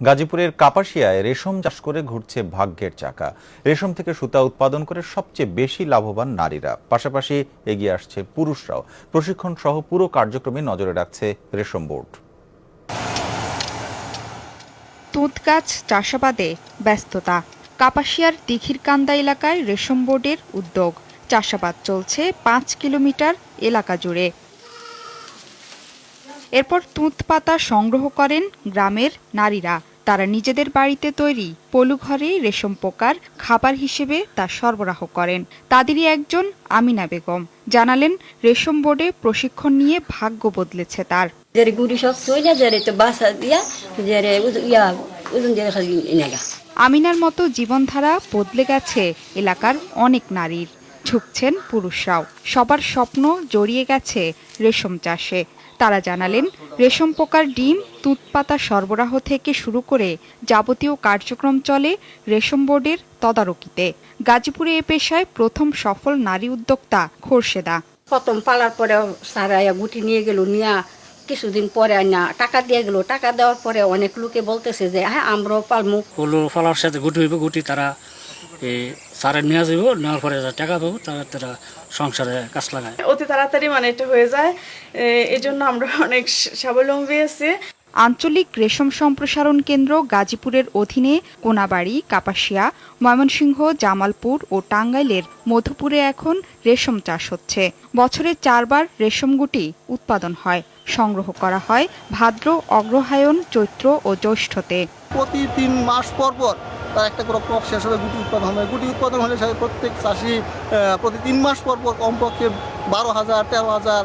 গাজীপুরের কাপাসিয়ায় রেশম চাষ করে ঘুরছে ভাগ্যের চাকা। রেশম থেকে সুতা উৎপাদন করে সবচেয়ে বেশি লাভবান নারীরা। পাশাপাশি এগিয়ে আসছে পুরুষরাও। প্রশিক্ষণ সহ পুরো কার্যক্রমে নজরে রাখছে রেশম বোর্ড। তুঁত গাছ চাষাবাদে ব্যস্ততা। কাপাসিয়ার দিঘিরকান্দা এলাকায় রেশম বোর্ডের উদ্যোগ। চাষাবাদ চলছে পাঁচ কিলোমিটার এলাকা জুড়ে। এরপর তুঁত পাতা সংগ্রহ করেন গ্রামের নারীরা। তারা নিজেদের বাড়িতে তৈরি পলু পলুঘরে রেশম পোকার খাবার হিসেবে তা সরবরাহ করেন। তাদেরই একজন আমিনা বেগম জানালেন রেশম বোর্ডে প্রশিক্ষণ নিয়ে ভাগ্য বদলেছে তার. আমিনার মতো জীবনধারা বদলে গেছে এলাকার অনেক নারীর। ঝুঁকছেন পুরুষরাও। সবার স্বপ্ন জড়িয়ে গেছে রেশম চাষে। তারা জানালেন রেশম পোকার ডিম তুঁত পাতা সরবরাহ থেকে শুরু করে যাবতীয় কার্যক্রম চলে রেশম বোর্ডের তদারকিতে। গাজীপুরে এ পেশায় প্রথম সফল নারী উদ্যোক্তা খোরশেদা। প্রথম পালার পরে সারাইয়া গুটি নিয়ে গেল নিয়া কিছুদিন পরে না টাকা দিয়ে গেল। টাকা দেওয়ার পরে অনেক লোকে বলতেছে যে হ্যাঁ আমরাও পালমু। হলো ফলার সাথে গুটি হইব গুটি তারা এই সারে নিয়ে নেওয়ার পরে টাকা পাবো তারা তারা সংসারে কাজ লাগায়। অতি তাড়াতাড়ি মানে এটা হয়ে যায়। এই জন্য আমরা অনেক স্বাবলম্বী আছি। আঞ্চলিক রেশম সম্প্রসারণ কেন্দ্র গাজীপুরের অধীনে কোনাবাড়ি কাপাসিয়া ময়মনসিংহ জামালপুর ও টাঙ্গাইলের মধুপুরে এখন রেশম চাষ হচ্ছে। বছরে চারবার রেশম গুটি উৎপাদন হয়। সংগ্রহ করা হয় ভাদ্র অগ্রহায়ণ চৈত্র ও জ্যৈষ্ঠতে। প্রতি তিন মাস পর পর তার একটা করে ক্রপ শেষ হবে, গুটি উৎপাদন হবে। গুটি উৎপাদন হলে সে প্রত্যেক চাষি প্রতি তিন মাস পর পর কমপক্ষে বারো হাজার, তেরো হাজার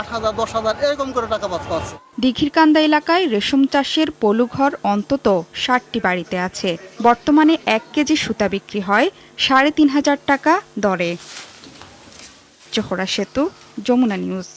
আট হাজার, দশ হাজার এরকম করে টাকা পাচ্ছে দিঘিরকান্দা এলাকায় রেশম চাষের পলুঘর অন্তত ষাটটি বাড়িতে আছে। বর্তমানে এক কেজি সুতা বিক্রি হয় সাড়ে তিন হাজার টাকা দরে। জোহরা সেতু, যমুনা নিউজ।